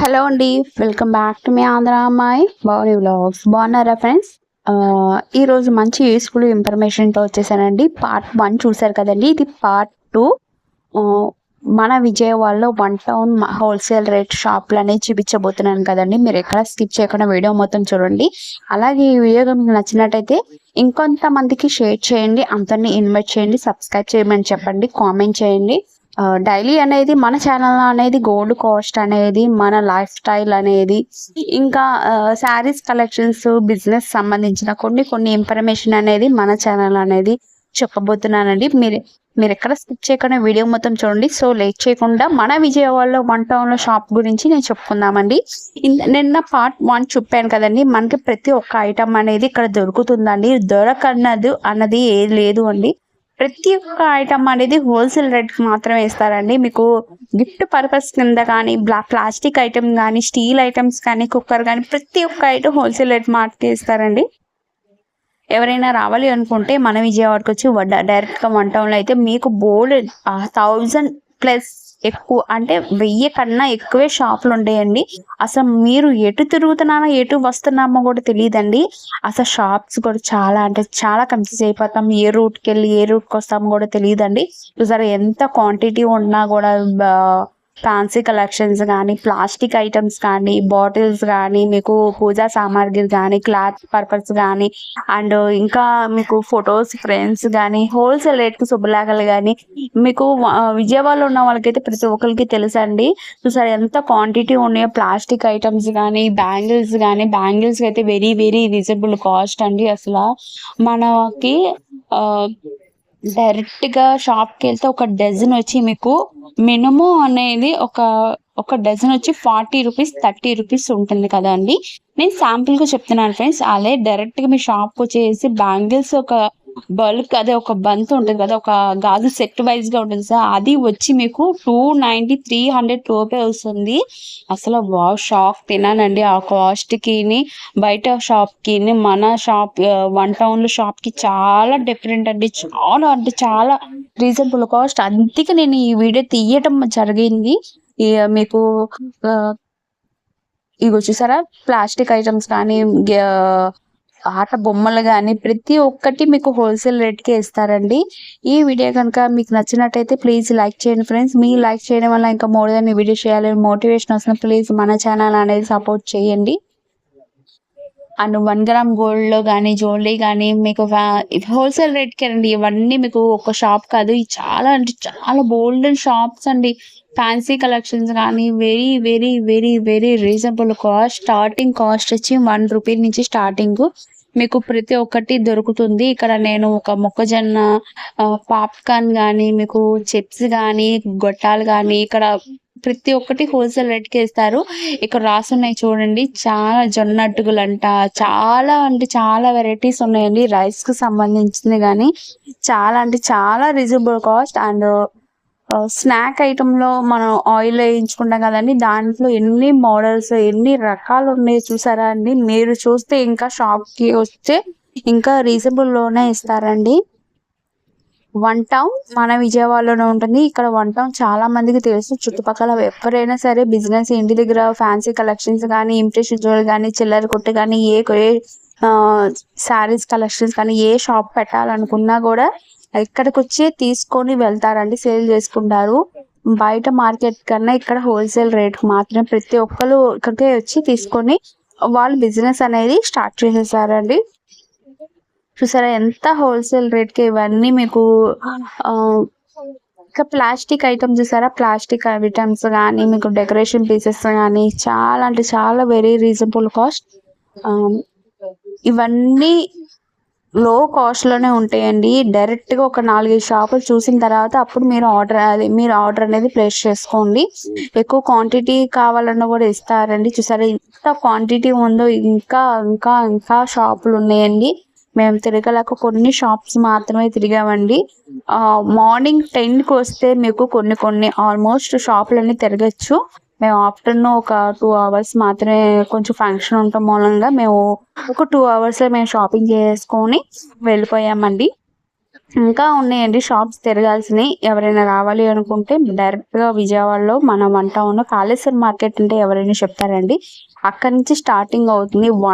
Hello అండి. Welcome back to మీ ఆంధ్ర అమ్మాయి. బాగుని వ్లాగ్స్ బాగున్నారా ఫ్రెండ్స్ ఈరోజు మంచి యూస్ఫుల్ ఇన్ఫర్మేషన్తో వచ్చేసానండి. పార్ట్ వన్ చూసారు కదండి. ఇది పార్ట్ టూ మన విజయవాడలో వన్ టౌన్ హోల్సేల్ రేట్ షాప్లు అనేవి చూపించబోతున్నాను కదండి. మీరు ఎక్కడ స్కిప్ చేయకుండా వీడియో మొత్తం చూడండి. అలాగే ఈ వీడియో మీకు నచ్చినట్టయితే ఇంకొంతమందికి షేర్ చేయండి. అంతని ఇన్వైట్ చేయండి. సబ్స్క్రైబ్ చేయమని చెప్పండి. కామెంట్ చేయండి. డైలీ అనేది మన ఛానల్ అనేది గోల్డ్ కాస్ట్ అనేది మన లైఫ్ స్టైల్ అనేది ఇంకా శారీస్ కలెక్షన్స్ బిజినెస్ సంబంధించిన కొన్ని కొన్ని ఇన్ఫర్మేషన్ అనేది మన ఛానల్ అనేది చెప్పబోతున్నానండి. మీరు మీరు ఎక్కడ స్కిప్ చేయకుండా వీడియో మొత్తం చూడండి. సో లేట్ చేయకుండా మన విజయవాడలో వన్ టౌన్లో షాప్ గురించి నేను చెప్పుకుందామండి. నిన్న పార్ట్ వన్ చెప్పాను కదండి. మనకి ప్రతి ఒక్క ఐటమ్ అనేది ఇక్కడ దొరుకుతుందండి. దొరకన్నది అన్నది ఏది లేదు అండి. ప్రతి ఒక్క ఐటమ్ అనేది హోల్సేల్ రేట్కి మాత్రమే ఇస్తారండి. మీకు గిఫ్ట్ పర్పస్ కింద కానీ బ్లా ప్లాస్టిక్ ఐటమ్ కానీ స్టీల్ ఐటమ్స్ కానీ కుక్కర్ కానీ ప్రతి ఒక్క ఐటమ్ హోల్సేల్ రేట్ మాత్రమే ఇస్తారండి. ఎవరైనా రావాలి అనుకుంటే మన విజయవాడకి వచ్చి డైరెక్ట్గా వన్ టౌన్లో అయితే మీకు బోల్డ్ థౌజండ్ ప్లస్ ఎక్కువ అంటే వెయ్యి కన్నా ఎక్కువే షాపులు ఉంటాయండి అసలు మీరు ఎటు తిరుగుతున్నామో ఎటు వస్తున్నామో కూడా తెలియదండి. అసలు షాప్స్ కూడా చాలా అంటే చాలా కన్ఫ్యూజ్ అయిపోతాం. ఏ రూట్కి వెళ్ళి ఏ రూట్కి వస్తామో కూడా తెలియదండి. సరే ఎంత క్వాంటిటీ ఉన్నా కూడా ఫ్యాన్సీ కలెక్షన్స్ కానీ ప్లాస్టిక్ ఐటమ్స్ కానీ బాటిల్స్ కానీ మీకు పూజా సామాగ్రి కానీ క్లాత్ పర్పస్ కానీ అండ్ ఇంకా మీకు ఫొటోస్ ఫ్రేమ్స్ కానీ హోల్సేల్ రేట్కి శుభలాగలు కానీ మీకు విజయవాడలో ఉన్న వాళ్ళకైతే ప్రతి ఒక్కరికి తెలుసండి. చూసారు ఎంత క్వాంటిటీ ఉన్నాయో ప్లాస్టిక్ ఐటమ్స్ కానీ బ్యాంగిల్స్ కానీ బ్యాంగిల్స్ అయితే వెరీ వెరీ రీజనబుల్ కాస్ట్ అండి అసలు. మనకి డైరెక్ట్గా షాప్కి వెళ్తే ఒక డజన్ వచ్చి మీకు మినిమం అనేది ఒక ఒక డజన్ వచ్చి ఫార్టీ రూపీస్ థర్టీ రూపీస్ ఉంటుంది కదా అండి. నేను శాంపుల్గా చెప్తున్నాను ఫ్రెండ్స్. అలా డైరెక్ట్గా మీ షాప్కి వచ్చేసి బ్యాంగిల్స్ ఒక బల్క్ అదే ఒక బంత్ ఉంటుంది కదా ఒక గాజు సెట్ వైజ్గా ఉంటుంది సార్. అది వచ్చి మీకు two ninety three hundred rupee వస్తుంది. అసలు వా షాక్ తినానండి ఆ కాస్ట్కి బయట షాప్కి మన షాప్ వన్ టౌన్లో షాప్కి చాలా డిఫరెంట్ అండి. చాలా అంటే చాలా రీజనబుల్ కాస్ట్ అందుకే నేను ఈ వీడియో తీయటం జరిగింది. మీకు ఇవి చూసారా? ప్లాస్టిక్ ఐటమ్స్ కానీ ఆట బొమ్మలు కానీ ప్రతి ఒక్కటి మీకు హోల్సేల్ రేట్కే ఇస్తారండి. ఈ వీడియో కనుక మీకు నచ్చినట్టయితే ప్లీజ్ లైక్ చేయండి ఫ్రెండ్స్. మీ లైక్ చేయడం వల్ల ఇంకా మోర్ దాన్ని వీడియో చేయాలని మోటివేషన్ వస్తుంది ప్లీజ్ మన ఛానల్ అనేది సపోర్ట్ చేయండి. అండ్ వన్ గ్రామ్ గోల్డ్లో కానీ జ్యువెలరీ కానీ మీకు హోల్సేల్ రేట్కి అండి. ఇవన్నీ మీకు ఒక షాప్ కాదు. చాలా అంటే చాలా బోల్డెన్ షాప్స్ అండి. ఫ్యాన్సీ కలెక్షన్స్ కానీ very very very very reasonable cost starting cost వచ్చి వన్ రూపీ నుంచి స్టార్టింగ్. మీకు ప్రతి ఒక్కటి దొరుకుతుంది. ఇక్కడ నేను ఒక మొక్కజొన్న పాప్కార్న్ కానీ మీకు చిప్స్ కానీ గొట్టాలు కానీ ఇక్కడ ప్రతి ఒక్కటి హోల్సేల్ రేట్కి ఇస్తారు. ఇక్కడ రాసున్నాయి చూడండి. చాలా జొన్న అట్టుగులు అంట చాలా అంటే చాలా వెరైటీస్ ఉన్నాయండి. రైస్కి సంబంధించింది కానీ చాలా అంటే చాలా రీజనబుల్ కాస్ట్ అండ్ స్నాక్ ఐటెంలో మనం ఆయిల్ వేయించుకుంటాం కదండి. దాంట్లో ఎన్ని మోడల్స్ ఎన్ని రకాలు ఉన్నాయి చూసారా అండి? మీరు చూస్తే ఇంకా షాప్కి వస్తే ఇంకా రీజనబుల్లోనే ఇస్తారండి. వన్ టౌన్ మన విజయవాడలోనే ఉంటుంది. ఇక్కడ వన్ టౌన్ చాలా మందికి తెలుసు. చుట్టుపక్కల ఎవరైనా సరే బిజినెస్ ఇంటి దగ్గర ఫ్యాన్సీ కలెక్షన్స్ కానీ ఇమిటేషన్ జ్యువెల్ కానీ చిల్లర కొట్టు కానీ ఏ శారీస్ కలెక్షన్స్ కానీ ఏ షాప్ పెట్టాలనుకున్నా కూడా ఎక్కడికి వచ్చి తీసుకొని వెళ్తారండి సేల్ చేసుకుంటారు. బయట మార్కెట్ కన్నా ఇక్కడ హోల్సేల్ రేట్ మాత్రమే ప్రతి ఒక్కరు ఇక్కడికే వచ్చి తీసుకొని వాళ్ళు బిజినెస్ అనేది స్టార్ట్ చేసేసారండి. చూసారా ఎంత హోల్సేల్ రేట్కి ఇవన్నీ మీకు ఇంకా ప్లాస్టిక్ ఐటమ్స్ చూసారా? ప్లాస్టిక్ ఐటమ్స్ కానీ మీకు డెకరేషన్ పీసెస్ కానీ చాలా అంటే చాలా వెరీ రీజనబుల్ కాస్ట్. ఇవన్నీ లో కాస్ట్లోనే ఉంటాయండి. డైరెక్ట్గా ఒక నాలుగైదు షాపులు చూసిన తర్వాత అప్పుడు మీరు ఆర్డర్ అది మీరు ఆర్డర్ అనేది ప్లేస్ చేసుకోండి. ఎక్కువ క్వాంటిటీ కావాలన్నా కూడా ఇస్తారండి. చూసారా ఎంత క్వాంటిటీ ఉందో ఇంకా ఇంకా ఇంకా షాపులు ఉన్నాయండి. మేము తిరగలేక కొన్ని షాప్స్ మాత్రమే తిరిగామండి. మార్నింగ్ టెన్కి వస్తే మీకు కొన్ని కొన్ని ఆల్మోస్ట్ షాపులన్నీ తిరగచ్చు. మేము ఆఫ్టర్నూన్ ఒక టూ అవర్స్ మాత్రమే కొంచెం ఫంక్షన్ ఉండటం మూలంగా మేము ఒక టూ అవర్స్ మేము షాపింగ్ చేసుకొని వెళ్ళిపోయామండి. ఇంకా ఉన్నాయండి షాప్స్ తిరగాల్సినవి. ఎవరైనా రావాలి అనుకుంటే డైరెక్ట్గా విజయవాడలో మన వంట ఉన్న కాళేశ్వరం మార్కెట్ అంటే ఎవరైనా చెప్తారండి. అక్కడి నుంచి స్టార్టింగ్ అవుతుంది